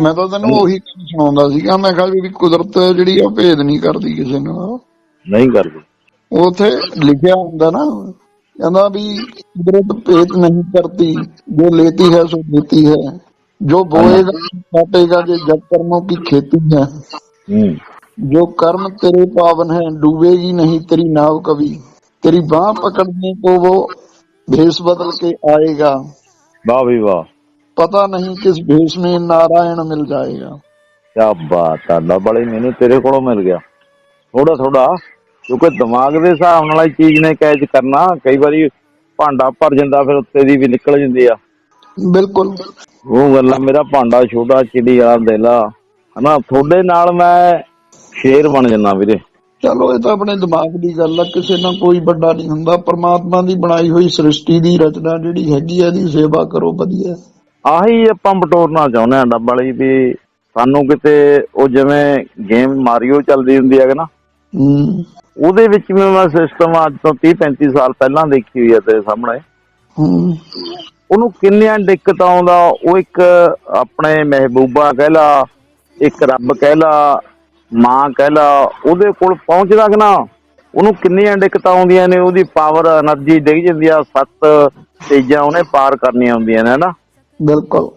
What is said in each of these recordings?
ਮੈਂ ਤਾਂ ਤੈਨੂੰ ਉਹੀ ਗੱਲ ਸੁਣਾਉਂਦਾ ਸੀਗਾ ਮੈਂ ਕਿਹਾ ਜਿਹੜੀ ਕੁਦਰਤ ਜਿਹੜੀ ਆ ਭੇਦ ਨਹੀਂ ਕਰਦੀ ਕਿਸੇ ਨਾਲ ਨਹੀਂ ਕਰਦੀ। ਉਥੇ ਲਿਖਿਆ ਹੁੰਦਾ ਨਾ ਕਹਿੰਦਾ ਵੀ ਕੁਦਰਤ ਭੇਦ ਨਹੀਂ ਕਰਦੀ ਜੋ ਲੇਤੀ ਹੈ ਸੋ ਦੇਤੀ ਹੈ। ਜੋ ਬੋਏਗਾ ਕਾਟੇਗਾ ਜੇ ਜਬ ਕਰਮੋਂ ਕੀ ਖੇਤੀ ਹੈ। ਜੋ कर्म ਤੇਰੇ ਪਾਵਨ ਹੈ डूबेगी ਨਹੀਂ ਤੇਰੀ नाव ਕਵੀ। ਤੇਰੀ बाह पकड़ने को वो ਦੇਸ਼ ਬਦਲ ਕੇ ਆਏਗਾ। ਵਾਹ भी वाह पता नहीं किस भेष में नारायण मिल जाएगा ਕੀ ਬਾਤ ਆ ਲੱਭਾ ਲਈ ਮੈਨੂੰ ਤੇਰੇ ਕੋਲੋਂ ਮਿਲ ਗਿਆ ਥੋੜਾ ਥੋੜਾ ਕਿਉਂਕਿ ਦਿਮਾਗ ਦੇ ਹਿਸਾਬ ਨਾਲ ਹੀ ਚੀਜ਼ ਨੇ ਕੈਚ ਕਰਨਾ ਕਈ ਵਾਰੀ ਭਾਂਡਾ ਭਰ ਜਾਂਦਾ ਫਿਰ ਉੱਤੇ ਦੀ ਵੀ ਨਿਕਲ ਜਾਂਦੀ ਆ बिल्कुल ਉਹ ਗੱਲਾਂ ਮੇਰਾ ਭਾਂਡਾ ਛੋਟਾ ਚਿੜੀ ਵਾਲਾ ਦੇਲਾ ਹਨਾ ਤੁਹਾਡੇ ਨਾਲ ਮੈਂ ਸ਼ੇਰ ਬਣ ਜੰਨਾ ਵੀਰੇ ਚਲੋ ਇਹ ਤਾਂ ਆਪਣੇ ਦਿਮਾਗ ਦੀ ਗੱਲ ਆ ਕਿਸੇ ਨਾਲ ਕੋਈ ਵੱਡਾ ਨਹੀਂ ਹੁੰਦਾ ਪ੍ਰਮਾਤਮਾ ਦੀ ਬਣਾਈ ਹੋਈ ਸ੍ਰਿਸ਼ਟੀ ਦੀ ਰਚਨਾ ਜਿਹੜੀ ਹੈਗੀ ਆ ਇਹਦੀ ਸੇਵਾ ਕਰੋ ਵਧੀਆ ਆਹੀ ਆਪਾਂ ਬਟੋਰਨਾ ਚਾਹੁੰਦੇ ਆ ਡੱਬਾ ਲਈ ਵੀ ਸਾਨੂੰ ਕਿਤੇ ਉਹ ਜਿਵੇਂ ਗੇਮ ਮਾਰੀਓ ਚੱਲਦੀ ਹੁੰਦੀ ਹੈ ਨਾ ਉਹਦੇ ਵਿੱਚ ਵੀ ਮੈਂ ਸਿਸਟਮ ਅੱਜ ਤੋਂ 30 35 ਸਾਲ ਪਹਿਲਾਂ ਦੇਖੀ ਹੋਈ ਹੈ ਤੇਰੇ ਸਾਹਮਣੇ। ਉਹਨੂੰ ਕਿੰਨੀਆਂ ਦਿੱਕਤਾਂ ਆਉਂਦਾ ਉਹ ਇੱਕ ਆਪਣੇ ਮਹਿਬੂਬਾ ਕਹਿ ਲਾ ਇੱਕ ਰੱਬ ਕਹਿ ਲਾ ਮਾਂ ਕਹਿ ਲਾ ਉਹਦੇ ਕੋਲ ਪਹੁੰਚਦਾ ਕਿ ਨਾ ਉਹਨੂੰ ਕਿੰਨੀਆਂ ਦਿੱਕਤਾਂ ਆਉਂਦੀਆਂ ਨੇ ਉਹਦੀ ਪਾਵਰ એનર્ਜੀ ਡਿੱਗ ਜਾਂਦੀ ਆ ਸੱਤ ਤੇਜਾਂ ਉਹਨੇ ਪਾਰ ਕਰਨੀਆਂ ਹੁੰਦੀਆਂ ਨੇ ਹਨਾ ਬਿਲਕੁਲ।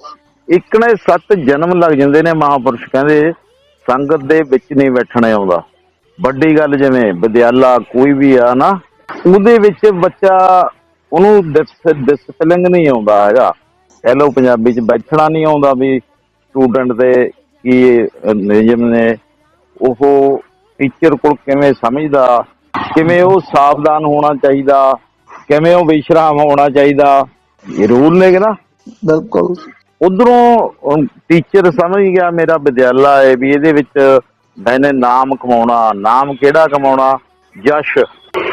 ਇੱਕ ਨੇ ਸੱਤ ਜਨਮ ਲੱਗ ਜਾਂਦੇ ਨੇ ਮਹਾਪੁਰਸ਼, ਕਹਿੰਦੇ ਸੰਗਤ ਦੇ ਵਿੱਚ ਨਹੀਂ ਬੈਠਣਾ ਆਉਂਦਾ। ਵੱਡੀ ਗੱਲ ਜਿਵੇਂ ਵਿਦਿਆਲਾ ਕੋਈ ਵੀ ਆ ਨਾ, ਉਹਦੇ ਵਿੱਚ ਬੱਚਾ ਉਹਨੂੰ ਡਿਸਪਲਿਨ ਨਹੀਂ ਆਉਂਦਾ ਹੈਗਾ। ਕਹਿ ਲਓ ਪੰਜਾਬੀ ਚ ਬੈਠਣਾ ਨਹੀਂ ਆਉਂਦਾ ਵੀ ਸਟੂਡੈਂਟ ਦੇ ਕੀ ਨਿਯਮ ਨੇ ਉਹ ਟੀਚਰ ਕੋਲ ਕਿਵੇਂ ਸਮਝਦਾ, ਕਿਵੇਂ ਉਹ ਸਾਵਧਾਨ ਹੋਣਾ ਚਾਹੀਦਾ, ਕਿਵੇਂ ਉਹ ਵਿਸ਼ਰਾਮ ਹੋਣਾ ਚਾਹੀਦਾ। ਇਹ ਰੂਲ ਨੇ ਕਿ ਨਾ? ਬਿਲਕੁਲ। ਉਧਰੋਂ ਟੀਚਰ ਸਮਝ ਗਿਆ ਮੇਰਾ ਵਿਦਿਆਲਾ ਹੈ ਵੀ ਇਹਦੇ ਵਿੱਚ ਮੈਨੇ ਨਾਮ ਕਮਾਉਣਾ ਨਾਮ ਕਿਹੜਾ ਕਮਾਉਣਾ? ਯਸ਼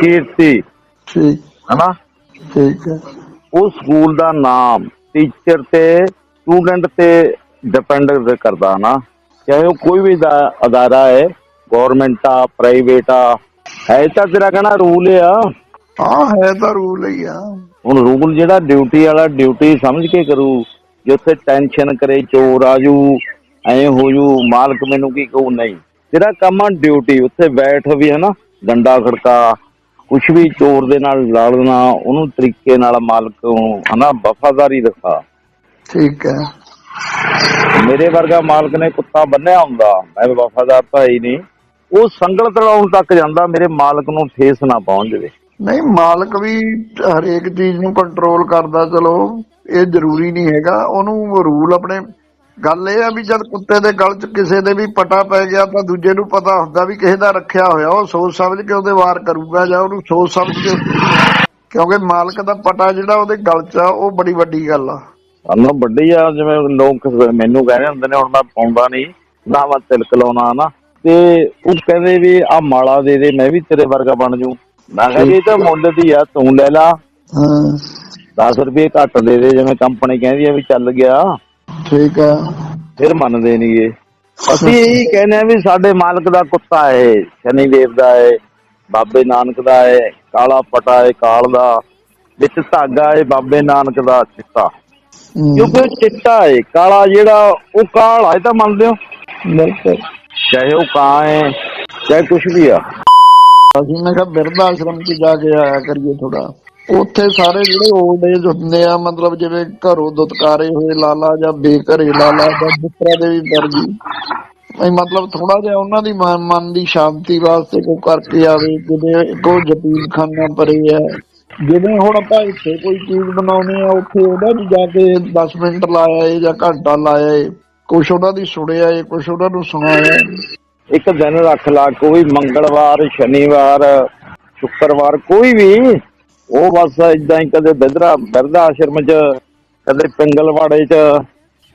ਕੀਰਤੀ ਠੀਕ। ਹਨਾ? ਠੀਕ ਹੈ। ਉਹ ਸਕੂਲ ਦਾ ਨਾਮ ਟੀਚਰ ਤੇ ਸਟੂਡੈਂਟ ਤੇ ਡਿਪੈਂਡ ਕਰਦਾ ਨਾ। ਚਾਹੇ ਉਹ ਕੋਈ ਵੀ ਦਾ- ਅਦਾਰਾ ਹੈ ਗਵਰਨਮੈਂਟ ਆ ਪ੍ਰਾਈਵੇਟ ਆ। ਹੈ ਤਾਂ ਤੇਰਾ ਕਹਿਣਾ ਰੂਲ ਆ। ਹਾਂ ਹੈ ਤਾਂ ਰੂਲ ਹੀ ਆ। ਹੁਣ ਰੂਲ ਜਿਹੜਾ ਡਿਊਟੀ ਵਾਲਾ ਡਿਊਟੀ ਸਮਝ ਕੇ ਕਰੂ ਜੇ ਉੱਥੇ ਟੈਨਸ਼ਨ ਕਰੇ ਚੋਰ ਆਜੂ ਐ ਹੋ ਜੂ ਮਾਲਕ ਮੈਨੂੰ ਕੀ ਕਹੂ? ਨਹੀਂ। ਤੇਰਾ ਕੰਮ ਆ ਡਿਊਟੀ ਉੱਥੇ ਬੈਠ ਵੀ ਹੈ ਨਾ ਡੰਡਾ ਖੜਕਾ ਕੁਛ ਵੀ ਚੋਰ ਦੇ ਨਾਲ ਲੜਨਾ ਉਹਨੂੰ ਤਰੀਕੇ ਨਾਲ ਮਾਲਕ ਨੂੰ ਹਨਾ ਵਫਾਦਾਰੀ ਦਿਖਾ। ਠੀਕ ਹੈ। ਮੇਰੇ ਵਰਗਾ ਮਾਲਕ ਨੇ ਕੁੱਤਾ ਬੰਨਿਆ ਹੁੰਦਾ ਮੈਂ ਵਫਾਦਾਰ ਹੀ ਨਹੀਂ। ਉਹ ਸੰਗਲ ਤੜਾਉਣ ਤੱਕ ਜਾਂਦਾ ਮੇਰੇ ਮਾਲਕ ਨੂੰ ਠੇਸ ਨਾ ਪਹੁੰਚ ਜਾਵੇ ਨਹੀਂ, ਮਾਲਕ ਵੀ ਹਰੇਕ ਚੀਜ਼ ਨੂੰ ਕੰਟਰੋਲ ਕਰਦਾ, ਚਲੋ, ਇਹ ਜ਼ਰੂਰੀ ਨਹੀਂ ਹੈਗਾ। ਉਹਨੂੰ ਰੂਲ ਆਪਣੇ, ਗੱਲ ਇਹ ਆ ਵੀ ਜਦ ਕੁੱਤੇ ਦੇ ਗਲ 'ਚ ਕਿਸੇ ਦੇ ਵੀ ਪਟਾ ਪੈ ਗਿਆ ਤਾਂ ਦੂਜੇ ਨੂੰ ਪਤਾ ਹੁੰਦਾ ਵੀ ਕਿਸੇ ਦਾ ਰੱਖਿਆ ਹੋਇਆ, ਉਹ ਸੋਚ ਸਮਝ ਕੇ ਉਹਦੇ ਵਾਰ ਕਰੂਗਾ ਜਾਂ ਉਹਨੂੰ ਸੋਚ ਸਮਝ ਕੇ ਕਿਉਂਕਿ ਮਾਲਕ ਦਾ ਪਟਾ ਜਿਹੜਾ ਉਹਦੇ ਗਲ 'ਚ ਆ, ਉਹ ਬੜੀ ਵੱਡੀ ਗੱਲ ਆ। ਸਾਨੂੰ ਵੱਡੀ ਆ, ਜਿਵੇਂ ਲੋਕ ਮੈਨੂੰ ਕਹਿੰਦੇ ਹੁੰਦੇ ਨੇ, ਹੁਣ ਮੈਂ ਪਾਉਂਦਾ ਨਹੀਂ, ਨਾ ਮੈਂ ਤਿਲਕ ਲਾਉਣਾ ਨਾ। ਤੇ ਉਹ ਕਹਿੰਦੇ ਵੀ ਆ ਮਾਲਾ ਦੇ ਦੇ, ਮੈਂ ਵੀ ਤੇਰੇ ਵਰਗਾ ਬਣ ਜੂ ਮੈਂ ਕਿਹਾ ਜੀ ਇਹ ਤਾਂ ਮੁੱਲ ਦੀ ਆ ਤੂੰ ਲੈ ਲਾ। ਹਾਂ। 10 ਰੁਪਏ ਘੱਟ ਦੇ ਦੇ ਜਿਵੇਂ ਕੰਪਨੀ ਕਹਿੰਦੀ ਆ ਵੀ ਚੱਲ ਗਿਆ। ਠੀਕ ਆ। ਫਿਰ ਮੰਨਦੇ ਨਹੀਂਗੇ ਅਸੀਂ ਇਹੀ ਕਹਿੰਦੇ ਆ ਵੀ ਸਾਡੇ ਮਾਲਕ ਦਾ ਕੁੱਤਾ ਹੈ ਸ਼ਨੀ ਦੇਵ ਦਾ ਹੈ ਬਾਬੇ ਨਾਨਕ ਦਾ ਹੈ ਕਾਲਾ ਪਟਾ ਹੈ ਕਾਲ ਦਾ ਵਿੱਚ ਧਾਗਾ ਹੈ ਬਾਬੇ ਨਾਨਕ ਦਾ ਚਿੱਟਾ। ਕਿਉਂਕਿ ਉਹ ਚਿੱਟਾ ਹੈ ਕਾਲਾ ਜਿਹੜਾ ਉਹ ਕਾਲਾ ਹੈ ਤਾਂ ਮੰਨਦੇ ਹੋ? ਬਿਲਕੁਲ ਚਾਹੇ ਉਹ ਕਾਂ ਹੈ ਚਾਹੇ ਕੁਝ ਵੀ ਆ। ਅਸੀਂ ਮੈਂ ਕਿਹਾ ਬਿਰਧ ਆਸ਼ਰਮ 'ਚ ਜਾ ਕੇ ਆਇਆ ਕਰੀਏ ਥੋੜਾ ਉੱਥੇ ਸਾਰੇ ਜਿਹੜੇ 올ਡ ਏਜ ਹੁੰਦੇ ਆ, ਮਤਲਬ ਜਿਵੇਂ ਘਰੋਂ ਦੁਤਕਾਰੇ ਹੋਏ, ਲਾਲਾ ਜਾਂ ਬੇਘਰੇ, ਲਾਲਾ ਜਾਂ ਪੁੱਤਰਾ ਦੇ ਵੀ ਵਰਗੀ ਨਹੀਂ ਮਤਲਬ ਥੋੜਾ ਜਿਹਾ ਉਹਨਾਂ ਦੀ ਮਨ ਦੀ ਸ਼ਾਂਤੀ ਵਾਸਤੇ ਕੋਈ ਕਰਕੇ ਆਵੇ, ਜਿਵੇਂ ਕੋ ਜਤੀਨ ਖਾਨਾ ਪਰੇ ਆ ਜਿਵੇਂ ਹੁਣ ਆਪਾਂ ਇੱਥੇ ਕੋਈ ਚੀਜ਼ ਬਣਾਉਣੀ ਆ, ਉੱਥੇ ਉਹਦਾ ਵੀ ਜਾ ਕੇ 10 ਮਿੰਟ ਲਾਇਆ ਏ ਜਾਂ ਘੰਟਾ ਲਾਇਆ ਏ। ਕੁਛ ਉਹਨਾਂ ਦੀ ਸੁਣਿਆ ਏ, ਕੁਛ ਉਹਨਾਂ ਨੂੰ ਸੁਣਾਇਆ ਇੱਕ ਦਿਨ ਰੱਖ ਲਾ, ਕੋਈ ਮੰਗਲਵਾਰ, ਸ਼ਨੀਵਾਰ, ਸ਼ੁੱਕਰਵਾਰ, ਕੋਈ ਵੀ, ਉਹ ਬਸ ਇਦਾਂ ਹੀ ਕਦੇ ਬਿਦਰਾ ਬਿਰਧਾ ਆਸ਼ਰਮ ਚ, ਕਦੇ ਪਿੰਗਲਵਾੜੇ ਚ,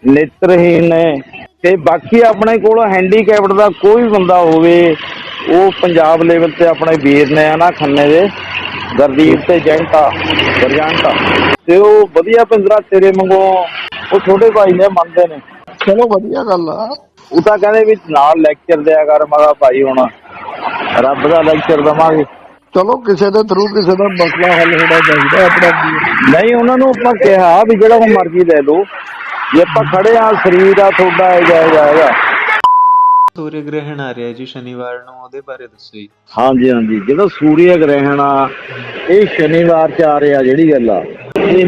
ਨੇਤਰਹੀਣ ਨੇ ਤੇ ਬਾਕੀ ਆਪਣੇ ਕੋਲ ਹੈਂਡੀਕੈਪਡ ਦਾ ਕੋਈ ਬੰਦਾ ਹੋਵੇ, ਉਹ ਪੰਜਾਬ ਲੈਵਲ ਤੇ ਆਪਣੇ ਵੀਰ ਨੇ ਆ ਨਾ ਖੰਨੇ ਦੇ, ਗਰਦੀਪ ਤੇ ਜੈਂਟਾ, ਗਰਜੰਟਾ। ਤੇ ਉਹ ਵਧੀਆ ਪਿੰਜਰਾ ਤੇਰੇ ਵਾਂਗੂ, ਉਹ ਛੋਟੇ ਭਾਈ ਨੇ ਮੰਨਦੇ ਨੇ। ਚਲੋ ਵਧੀਆ ਗੱਲ ਆ। ਉਹ ਤਾਂ ਕਹਿੰਦੇ ਵੀ ਨਾਲ ਲੈਕਚਰ ਦਿਆ ਕਰ ਮਗਾ ਭਾਈ ਹੁਣ। ਰੱਬ ਦਾ ਲੈਕਚਰ ਦਵਾਂਗੇ। ਚਲੋ ਕਿਸੇ ਦੇ ਥਰੂ ਕਿਸੇ ਦਾ ਮਸਲਾ ਹੱਲ ਹੋਣਾ ਚਾਹੀਦਾ ਆਪਣਾ। ਨਹੀਂ ਉਹਨਾਂ ਨੂੰ ਆਪਾਂ ਕਿਹਾ ਵੀ ਜਿਹੜਾ ਉਹ ਮਰਜ਼ੀ ਲੈ ਲਓ। ਜੇ ਆਪਾਂ ਖੜੇ ਆ ਸਰੀਰ ਆ ਤੁਹਾਡਾ ਇਹ ਜਾਏਗਾ ਹੈਗਾ ਸੂਰਯ ਗ੍ਰਹਿਣ ਆ ਰਿਹਾ ਜੀ ਸ਼ਨੀਵਾਰ ਨੂੰ ਉਹਦੇ ਬਾਰੇ ਦੱਸੋ ਜੀ। ਹਾਂਜੀ ਹਾਂਜੀ। ਜਿਹੜਾ ਸੂਰਯ ਗ੍ਰਹਿਣ ਆ ਇਹ ਸ਼ਨੀਵਾਰ ਚ ਆ ਰਿਹਾ ਜਿਹੜੀ ਗੱਲ ਆ। ਇਹ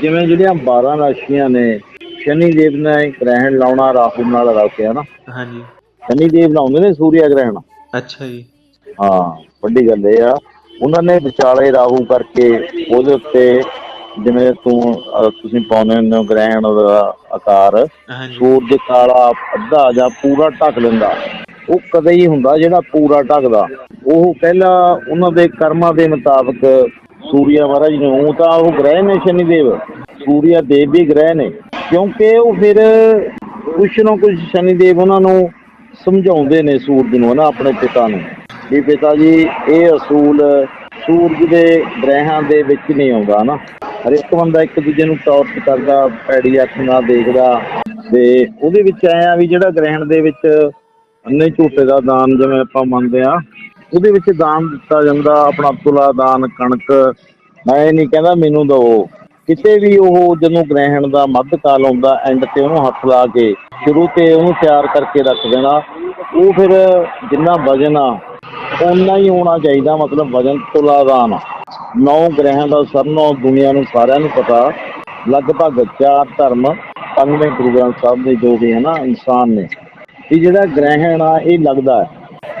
ਜਿਵੇਂ ਜਿਹੜੀਆਂ 12 ਰਾਸ਼ੀਆਂ ਨੇ ਸ਼ਨੀ ਦੇਵ ਨੇ ਗ੍ਰਹਿਣ ਲਾਉਣਾ ਰਾਹੂ ਨਾਲ ਰੱਖਿਆ ਨਾ ਹਾਂਜੀ। ਸ਼ਨੀ ਦੇਵ ਲਾਉਂਦੇ ਨੇ ਸੂਰਯ ਗ੍ਰਹਿਣ। ਅੱਛਾ ਜੀ। ਹਾਂ ਵੱਡੀ ਗੱਲ ਇਹ ਆ। ਉਹਨਾਂ ਨੇ ਵਿਚਾਲੇ ਰਾਹੂ ਕਰਕੇ ਉਹਦੇ ਉੱਤੇ ਜਿਵੇਂ ਤੂੰ ਅਹ ਤੁਸੀਂ ਪਾਉਂਦੇ ਹੁੰਦੇ ਹੋ ਗ੍ਰਹਿਣ ਦਾ ਆਕਾਰ ਹਾਂਜੀ। ਸੂਰਜ ਕਾਲਾ ਅੱਧਾ ਜਾਂ ਪੂਰਾ ਢੱਕ ਲੈਂਦਾ। ਉਹ ਕਦੇ ਹੀ ਹੁੰਦਾ ਜਿਹੜਾ ਪੂਰਾ ਢੱਕਦਾ। ਉਹ ਪਹਿਲਾਂ ਉਹਨਾਂ ਦੇ ਕਰਮਾਂ ਦੇ ਮੁਤਾਬਕ ਸੂਰਿਆ ਮਹਾਰਾਜ ਨੇ ਉਹ ਤਾਂ ਉਹ ਗ੍ਰਹਿ ਨੇ ਸ਼ਨੀ ਦੇਵ। ਸੂਰਿਆ ਦੇਵ ਵੀ ਗ੍ਰਹਿ ਨੇ। ਕਿਉਂਕਿ ਉਹ ਫਿਰ ਕੁਛ ਨਾ ਕੁਛ ਸ਼ਨੀ ਦੇਵ ਉਹਨਾਂ ਨੂੰ ਸਮਝਾਉਂਦੇ ਨੇ ਸੂਰਜ ਨੂੰ ਨਾ, ਆਪਣੇ ਪਿਤਾ ਨੂੰ। ਵੀ ਪਿਤਾ ਜੀ, ਇਹ ਅਸੂਲ ਸੂਰਜ ਦੇ ਗ੍ਰਹਿਾਂ ਦੇ ਵਿੱਚ ਨਹੀਂ ਆਉਂਦਾ ਨਾ। ਹਰ ਇੱਕ ਬੰਦਾ ਇੱਕ ਦੂਜੇ ਨੂੰ ਟੌਰਚ ਕਰਦਾ ਪੈੜੀ ਅੱਖ ਨਾਲ ਦੇਖਦਾ ਤੇ ਉਹਦੇ ਵਿੱਚ ਆਇਆ ਵੀ ਜਿਹੜਾ ਗ੍ਰਹਿਣ ਦੇ ਵਿੱਚ ਅੰਨੇ ਝੂਟੇ ਦਾ ਦਾਨ ਜਿਵੇਂ ਆਪਾਂ ਮੰਨਦੇ ਆ ਉਹਦੇ ਵਿੱਚ ਦਾਨ ਦਿੱਤਾ ਜਾਂਦਾ, ਆਪਣਾ ਤੁਲਾ ਦਾਨ, ਕਣਕ। ਮੈਂ ਇਹ ਨਹੀਂ ਕਹਿੰਦਾ ਮੈਨੂੰ ਦਿਓ ਕਿਤੇ ਵੀ ਉਹ ਜਦੋਂ ਗ੍ਰਹਿਣ ਦਾ ਮੱਧ ਕਾਲ ਆਉਂਦਾ ਐਂਡ ਤੇ ਉਹਨੂੰ ਹੱਥ ਲਾ ਕੇ ਸ਼ੁਰੂ ਤੇ ਉਹਨੂੰ ਤਿਆਰ ਕਰਕੇ ਰੱਖ ਦੇਣਾ, ਉਹ ਫਿਰ ਜਿੰਨਾ ਵਜਨ ਆ ਉਨਾ ਹੀ ਹੋਣਾ ਚਾਹੀਦਾ, ਮਤਲਬ ਵਜਨ ਤੁਲਾ ਨੌ। ਗ੍ਰਹਿਾਂ ਦਾ ਸਰਨੋ ਦੁਨੀਆ ਨੂੰ ਸਾਰਿਆਂ ਨੂੰ ਪਤਾ, ਲਗਭਗ ਚਾਰ ਧਰਮ, ਪੰਜਵੇਂ ਗੁਰੂ ਗ੍ਰੰਥ ਸਾਹਿਬ ਦੇ ਜੋ ਵੀ ਹੈ ਨਾ ਇਨਸਾਨ ਨੇ। ਇਹ ਜਿਹੜਾ ਗ੍ਰਹਿਣ ਆ, ਇਹ ਲੱਗਦਾ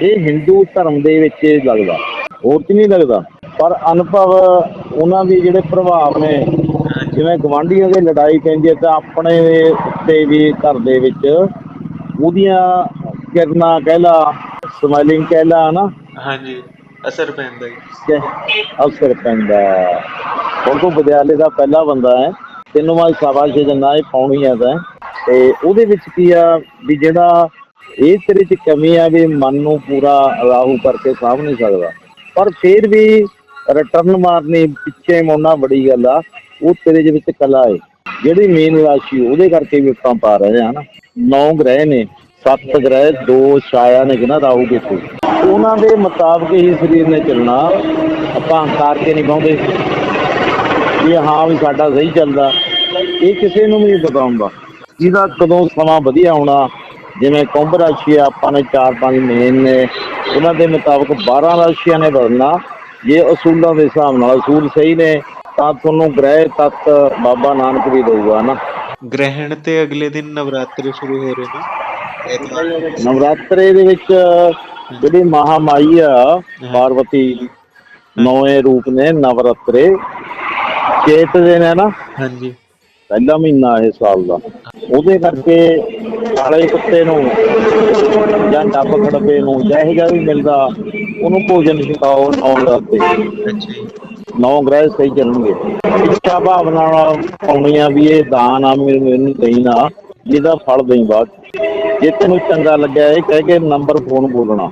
ਇਹ ਹਿੰਦੂ ਧਰਮ ਦੇ ਵਿੱਚ ਲੱਗਦਾ। ਹੋਰ ਚ ਨਹੀਂ ਲੱਗਦਾ। ਪਰ ਅਨੁਭਵ, ਉਹਨਾਂ ਦੇ ਜਿਹੜੇ ਪ੍ਰਭਾਵ ਨੇ ਜਿਵੇਂ ਗਵਾਂਢੀਆਂ ਦੇ ਲੜਾਈ ਪੈਂਦੀ ਹੈ ਤਾਂ ਆਪਣੇ ਉੱਤੇ ਵੀ ਘਰ ਦੇ ਵਿੱਚ ਉਹਦੀਆਂ ਕਿਰਨਾਂ ਕਹਿ ਲਾ ਸਮਾਈਲਿੰਗ ਕਹਿ ਲਾ ਨਾ ਹਾਂਜੀ ਅਸਰ ਪੈਂਦਾ ਜੀ। ਕਿ ਅਵਸਰ ਪੈਂਦਾ। ਹੈ। ਹੁਣ ਤੂੰ ਵਿਦਿਆਲੇ ਦਾ ਪਹਿਲਾ ਬੰਦਾ ਹੈ ਤੈਨੂੰ ਮੈਂ ਸ਼ਾਬਾਸ਼ ਦਿੰਦਾ ਇਹ ਪਾਉਣੀ ਆ ਤਾਂ। ਤੇ ਉਹਦੇ ਵਿੱਚ ਕੀ ਆ ਵੀ ਜਿਹੜਾ ਇਹ ਤੇਰੇ ਚ ਕਮੀ ਆ ਵੀ ਮਨ ਨੂੰ ਪੂਰਾ ਰਾਹੂ ਕਰਕੇ ਸਾਂਭ ਨਹੀਂ ਸਕਦਾ। ਪਰ ਫਿਰ ਵੀ ਰਿਟਰਨ ਮਾਰਨੀ ਪਿੱਛੇ ਮੋੜਨਾ ਬੜੀ ਗੱਲ ਆ। ਉਹ ਤੇਰੇ ਦੇ ਵਿੱਚ ਕਲਾ ਹੈ ਜਿਹੜੀ ਮੇਨ ਰਾਸ਼ੀ ਉਹਦੇ ਕਰਕੇ ਵੀ ਆਪਾਂ ਪਾ ਰਹੇ ਹਾਂ ਨਾ। ਨੌ ਗ੍ਰਹਿ ਨੇ, ਸੱਤ ਗ੍ਰਹਿ, ਦੋ ਛਾਇਆ ਨੇ ਕਿਨਾ ਰਾਹੂ ਕੇਤੂ। ਉਹਨਾਂ ਦੇ ਮੁਤਾਬਕ ਹੀ ਸਰੀਰ ਨੇ ਚੱਲਣਾ। ਆਪਾਂ ਹੰਕਾਰ ਕੇ ਨਹੀਂ ਪਾਉਂਦੇ ਵੀ ਹਾਂ ਵੀ ਸਾਡਾ ਸਹੀ ਚੱਲਦਾ। ਇਹ ਕਿਸੇ ਨੂੰ ਵੀ ਨਹੀਂ ਪਤਾ ਜਿਹਦਾ ਕਦੋਂ ਸਮਾਂ ਵਧੀਆ ਆਉਣਾ ਜਿਵੇਂ ਕੁੰਭ ਰਾਸ਼ੀ ਆ, ਆਪਾਂ ਨੇ ਚਾਰ ਪੰਜ ਮੇਨ ਨੇ। ਉਹਨਾਂ ਦੇ ਮੁਤਾਬਕ 12 ਰਾਸ਼ੀਆਂ ਨੇ ਬਦਲਣਾ ਜੇ ਅਸੂਲਾਂ ਦੇ ਹਿਸਾਬ ਨਾਲ ਅਸੂਲ ਸਹੀ ਨੇ ਤਾਂ ਤੁਹਾਨੂੰ ਗ੍ਰਹਿ ਤੱਤ ਬਾਬਾ ਨਾਨਕ ਵੀ ਦਊਗਾ ਨਾ? ਗ੍ਰਹਿਣ ਤੇ ਅਗਲੇ ਦਿਨ ਨਵਰਾਤਰੇ ਸ਼ੁਰੂ ਹੋ ਰਹੇ ਨੇ। ਐਤਵਾਰ ਨਵਰਾਤਰੇ ਦੇ ਵਿੱਚ ਜਿਹੜੀ ਮਹਾਮਾਈ ਆ ਪਾਰਵਤੀ ਨੌਵੇਂ ਰੂਪ ਨੇ ਨਵਰਾਤਰੇ। ਚੇਤ ਦੇ ਨੇ ਨਾ? ਹਾਂਜੀ। ਪਹਿਲਾ ਮਹੀਨਾ ਇਹ ਸਾਲ ਦਾ। ਉਹਦੇ ਕਰਕੇ ਕਾਲੇ ਕੁੱਤੇ ਨੂੰ ਜਾਂ ਡੱਬ ਖੜਬੇ ਨੂੰ ਜਿਹੋ ਜਿਹਾ ਵੀ ਮਿਲਦਾ ਉਹਨੂੰ ਭੋਜਨ ਛਕਾਓ ਆਉਣ ਵਾਸਤੇ। ਅੱਛਾ ਜੀ। ਨੌ ਗ੍ਰਹਿ ਸਹੀ ਚੱਲਣਗੇ। ਇੱਛਾ ਭਾਵਨਾ ਨਾਲ ਆ ਵੀ ਇਹ ਦਾਨ ਆ, ਮੈਨੂੰ ਮੈਨੂੰ ਦੇਈ ਨਾ ਜਿਹਦਾ ਫਲ ਦੇਈ ਬਾਅਦ ਜੇ ਤੈਨੂੰ ਚੰਗਾ ਲੱਗਿਆ, ਇਹ ਕਹਿ ਕੇ ਨੰਬਰ ਫੋਨ ਬੋਲਣਾ।